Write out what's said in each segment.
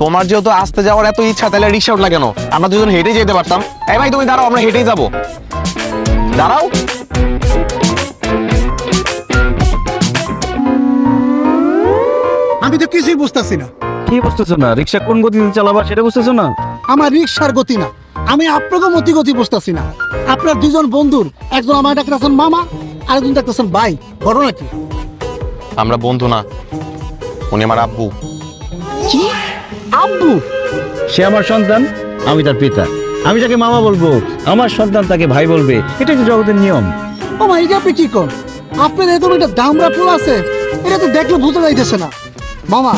তোমার যেহেতু আসতে যাওয়ার এত ইচ্ছা তাহলে রিক্সা উঠলা কেন? আমরা দুজন হেঁটে যেতে পারতাম। এই ভাই তুমি দাঁড়াও আমরা হেঁটেই যাব। দাঁড়াও। আমি তো কিছুই বুঝতেছি না। কি বুঝতেছো না? রিক্সা কোন গতিতে চালাবা সেটা বুঝতেছো না? আমার রিক্সার গতি না। আমি আপনাকে মতি গতি বুঝতেছি না। আপনার দুজন বন্ধুর একজন আমার ডাকতেছেন মামা আরেকজন ডাকতেছেন ভাই। ঘটনা কি? আমরা বন্ধু না। উনি আমার আব্বু। কি? আব্বু। সে আমার সন্তান আমি তার পিতা। আমি তাকে মামা বলব। আমার সন্তান তাকে ভাই বলবে। এটা তো জগতের নিয়ম। ও মামা এটা আপনি কি কর? আপনার এরকম একটা দামরা ফুল আছে। এটা তো দেখলে বোঝা যাইতেছে না। মামা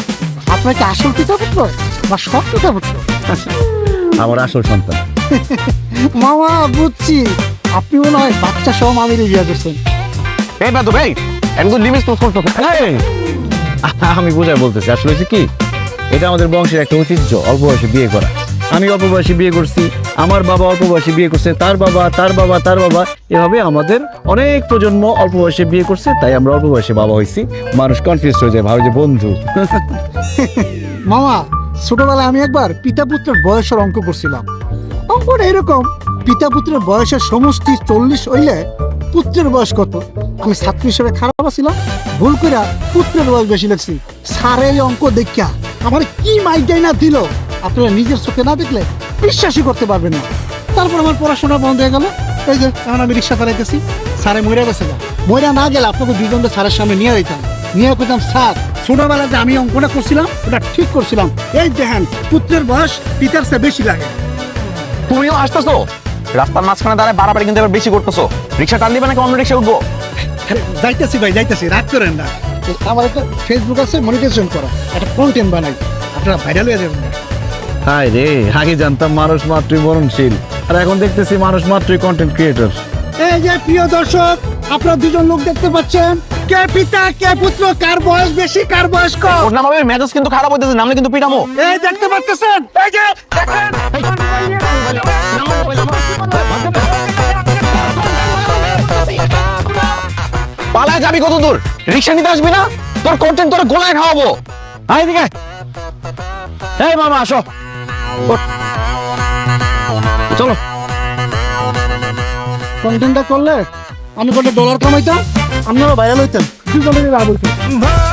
আপনার কি আসল পিতা পুত্র? বা সব পিতা পুত্র? আমার আসল সন্তান। মামা বুঝছি। আপনি মনে হয় বাচ্চা সহ মামিরে বিয়ে করছেন। এই বেদু ভাই একদম লিমিট তো করতো এই! আমি বোঝাই বলতেছি। আসলে কি? এটা আমাদের বংশের একটা ঐতিহ্য, অল্প বয়সে বিয়ে করা। আমি অল্প বয়সে বিয়ে করছি, আমার বাবা অল্প বয়সে বিয়ে করছে, তার বাবা তার বাবা তার বাবা, এভাবে আমাদের অনেক প্রজন্ম অল্প বয়সে বিয়ে করছে, তাই আমরা অল্প বয়সে বাবা হয়েছি। মানুষ কনফিউজ হয়ে যায় ভাবে যে বন্ধু। মামা, ছোটবেলায় আমি একবার পিতা পুত্রের বয়সের অঙ্ক করছিলাম। অঙ্কটা এরকম, পিতা পুত্রের বয়সের সমষ্টি চল্লিশ হইলে পুত্রের বয়স কত? আমি ছাত্র হিসেবে খারাপ ছিলাম ভুল করে পুত্রের বয়স বেশি লাগছি। সারে অঙ্ক দেখা আমার কি মাইটাই না দিল? আপনারা নিজের চোখে না দেখলে বিশ্বাসই করতে পারবেন না। তারপর আমার পড়াশোনা বন্ধ হয়ে গেল। এই যে এখন আমি রিক্সা চালাইতেছি। স্যারে মরে গেছে গা। মরে না গেলে আপনাকে দুজনকে স্যারের সামনে নিয়ে যেতাম নিয়ে কইতাম স্যার ছোটবেলায় যে আমি অঙ্কটা করছিলাম ওটা ঠিক করছিলাম। এই দেখেন পুত্রের বয়স পিতার চেয়ে বেশি লাগে। তুমিও আসতেছো? রাস্তার মাঝখানে দাঁড়ায় বাড়াবাড়ি কিন্তু এবার বেশি করতেছো। রিক্সা টান দিবে নাকি অন্য রিক্সা উঠবো? যাইতেছি ভাই যাইতেছি। রাত করেন না। আমার একটা ফেসবুক আছে মনিটাইজেশন করা। একটা কন্টেন্ট বানাই। আপনারা ভাইরাল হয়ে যাবেন। হাই রে আগে জানতাম মানুষ মাত্রই মরণশীল। আর এখন দেখতেছি মানুষ মাত্রই কন্টেন্ট ক্রিয়েটর এই যে প্রিয় দর্শক আপনারা দুজন লোক দেখতে পাচ্ছেন। কে পিতা কে পুত্র কার বয়স বেশি কার বয়স কম? ওর নাম হবে মেজাজ কিন্তু খারাপ হইতেছে নামলে কিন্তু পিটামো। এই দেখতে পাচ্ছেন? এই যে পালায় যাবি কত দূর রিক্সা নিতে আসবি না? তোর কন্টেন্ট তোর গোলায় খাওয়াবো। আয় দিকে এই মামা আসো। চলো। কন্টেন্টটা করলে আমি কত ডলার কামাইতাম আপনারা ভাইরাল কি দুজনের লাভ হইতেন